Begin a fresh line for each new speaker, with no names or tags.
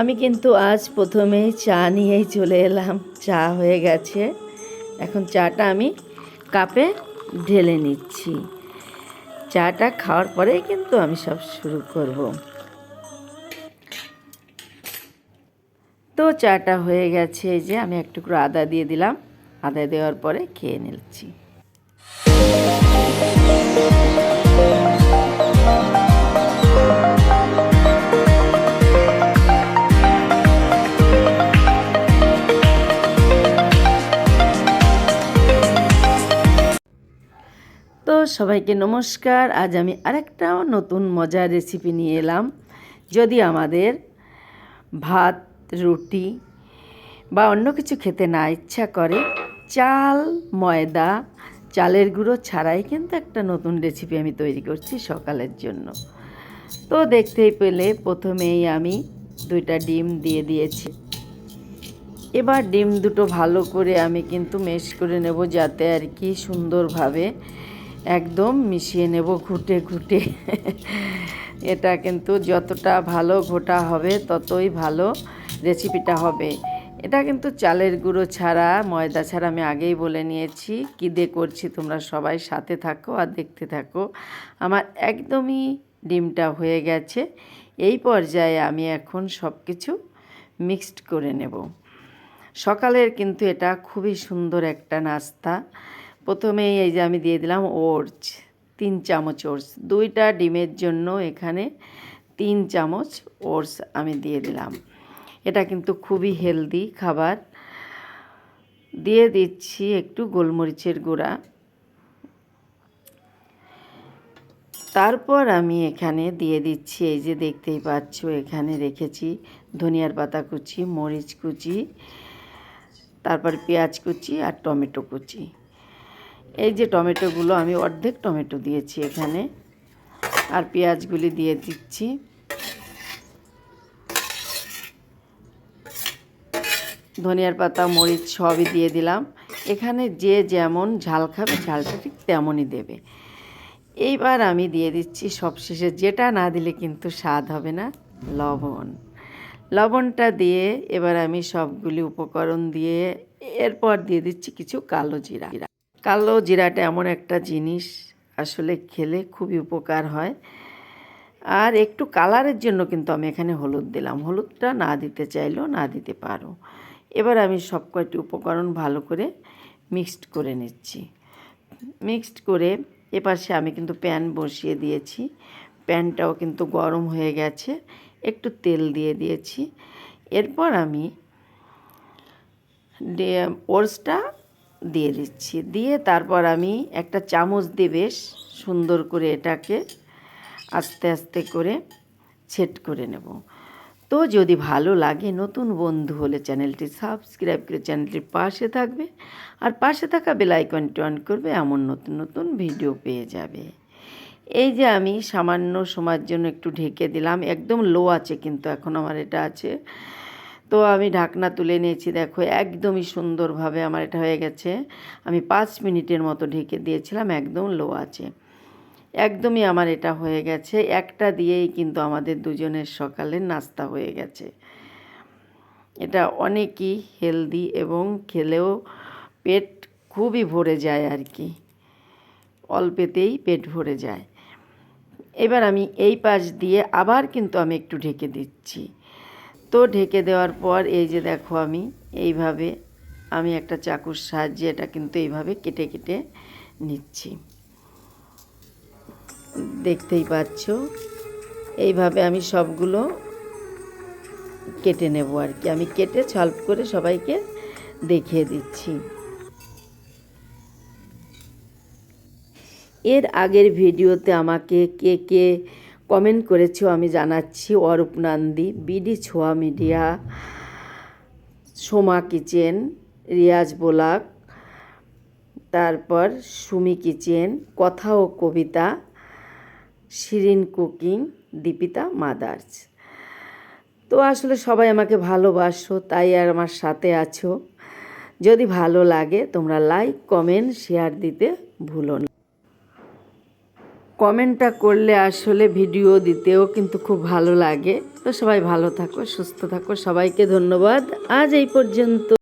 আমি কিন্তু আজ প্রথমে চা নিয়েই চলে এলাম। চা হয়ে গেছে। এখন চাটা আমি কাপে ঢেলে নিচ্ছি। চাটা খাওয়ার পরেই কিন্তু আমি সব শুরু করব। তো চাটা হয়ে গেছে যে আমি একটু করে আদা দিয়ে দিলাম। আদা দেওয়ার পরে খেয়ে নিচ্ছি। তো সবাইকে নমস্কার। আজ আমি আরেকটা নতুন মজার রেসিপি নিয়ে এলাম। যদি আমাদের ভাত, রুটি বা অন্য কিছু খেতে না ইচ্ছা করে, চাল, ময়দা, চালের গুঁড়ো ছাড়াই কিন্তু একটা নতুন রেসিপি আমি তৈরি করছি সকালের জন্য। তো দেখতেই পেলে প্রথমেই আমি দুইটা ডিম দিয়ে দিয়েছি। এবার ডিম দুটো ভালো করে আমি কিন্তু মেশ করে নেব যাতে আর কি সুন্দরভাবে একদম মিশিয়ে নেব ঘুটে ঘুটে। এটা কিন্তু যতটা ভালো ঘোটা হবে, ততই ভালো রেসিপিটা হবে। এটা কিন্তু চালের গুঁড়ো ছাড়া, ময়দা ছাড়া আমি আগেই বলে নিয়েছি। কী দিয়ে করছি তোমরা সবাই সাথে থাকো আর দেখতে থাকো। আমার একদমই ডিমটা হয়ে গেছে। এই পর্যায়ে আমি এখন সব কিছু মিক্সড করে নেব। সকালের কিন্তু এটা খুবই সুন্দর একটা নাস্তা। প্রথমেই এই যে আমি দিয়ে দিলাম ওটস, তিন চামচ ওটস। দুইটা ডিমের জন্য এখানে তিন চামচ ওটস আমি দিয়ে দিলাম। এটা কিন্তু খুবই হেলদি খাবার। দিয়ে দিচ্ছি একটু গোলমরিচের গুঁড়া। তারপর আমি এখানে দিয়ে দিচ্ছি, এই যে দেখতেই পাচ্ছ, এখানে রেখেছি ধনিয়ার পাতা কুচি, মরিচ কুচি, তারপর পেঁয়াজ কুচি আর টমেটো কুচি। এই যে টমেটোগুলো, আমি অর্ধেক টমেটো দিয়েছি এখানে। আর পেঁয়াজগুলি দিয়ে দিচ্ছি। ধনিয়ার পাতা, মরিচ সবই দিয়ে দিলাম। এখানে যে যেমন ঝাল খাবে, ঝালটা ঠিক তেমনই দেবে। এইবার আমি দিয়ে দিচ্ছি সবশেষে, যেটা না দিলে কিন্তু স্বাদ হবে না, লবণ। লবণটা দিয়ে এবার আমি সবগুলি উপকরণ দিয়ে এরপর দিয়ে দিচ্ছি কিছু কালো জিরা। কালো জিরাটা এমন একটা জিনিস আসলে খেলে খুবই উপকার হয়। আর একটু কালারের জন্য কিন্তু আমি এখানে হলুদ দিলাম। হলুদটা না দিতে চাইলেও না দিতে পারো। এবার আমি সব কয়টি উপকরণ ভালো করে মিক্সড করে নিচ্ছি। মিক্সড করে এপাশে আমি কিন্তু প্যান বসিয়ে দিয়েছি। প্যানটাও কিন্তু গরম হয়ে গেছে। একটু তেল দিয়ে দিয়েছি। এরপর আমি ওটসটা দিয়ে দিচ্ছি। দিয়ে তারপর আমি একটা চামচ দিয়ে বেশ সুন্দর করে এটাকে আস্তে আস্তে করে ছেট করে নেব। তো যদি ভালো লাগে নতুন বন্ধু হলে চ্যানেলটি সাবস্ক্রাইব করে চ্যানেলটির পাশে থাকবে আর পাশে থাকা বেলাইকনটি অন করবে এমন নতুন নতুন ভিডিও পেয়ে যাবে। এই যে আমি সামান্য সময়ের জন্য একটু ঢেকে দিলাম, একদম লো আছে কিন্তু এখন আমার এটা আছে। তো আমি ঢাকনা তুলে নিয়েছি, দেখো একদমই সুন্দরভাবে আমার এটা হয়ে গেছে। আমি পাঁচ মিনিটের মতো ঢেকে দিয়েছিলাম, একদম লো আছে একদমই আমার এটা হয়ে গেছে, একটা দিয়েই কিন্তু আমাদের দুজনের সকালের নাস্তা হয়ে গেছে। এটা অনেকই হেলদি এবং খেলেও পেট খুবই ভরে যায় আর কি। অল্পেতেই পেট ভরে যায়। এবার আমি এই পাশ দিয়ে আবার কিন্তু আমি একটু ঢেকে দিচ্ছি। তো ঢেকে দেওয়ার পর এই যে দেখো আমি, এইভাবে আমি একটা চাকুর সাহায্যে এটা কিন্তু এইভাবে কেটে কেটে নিচ্ছি। দেখতেই পাচ্ছ, এইভাবে আমি সবগুলো কেটে নেব আর কি। আমি কেটে সলভ করে সবাইকে দেখিয়ে দিচ্ছি। এর আগের ভিডিওতে আমাকে কে কে কমেন্ট করেছ, আমি জানাচ্ছি, Arup Nandi, BD Chhoya media, Soma kitchen, Riaz Bolak, তারপর সুমি কিচেন, কথা ও কবিতা, শিরিন কুকিং, দীপিতা মাদার্স। তো আসলে সবাই আমাকে ভালোবাসো, তাই আর আমার সাথে আছো। যদি ভালো লাগে তোমরা লাইক, কমেন্ট, শেয়ার দিতে ভুলো না। কমেন্টটা করলে আসলে ভিডিও দিতেও কিন্তু খুব ভালো লাগে। তো সবাই ভালো থাকো, সুস্থ থাকো, সবাইকে ধন্যবাদ। আজ এই পর্যন্ত।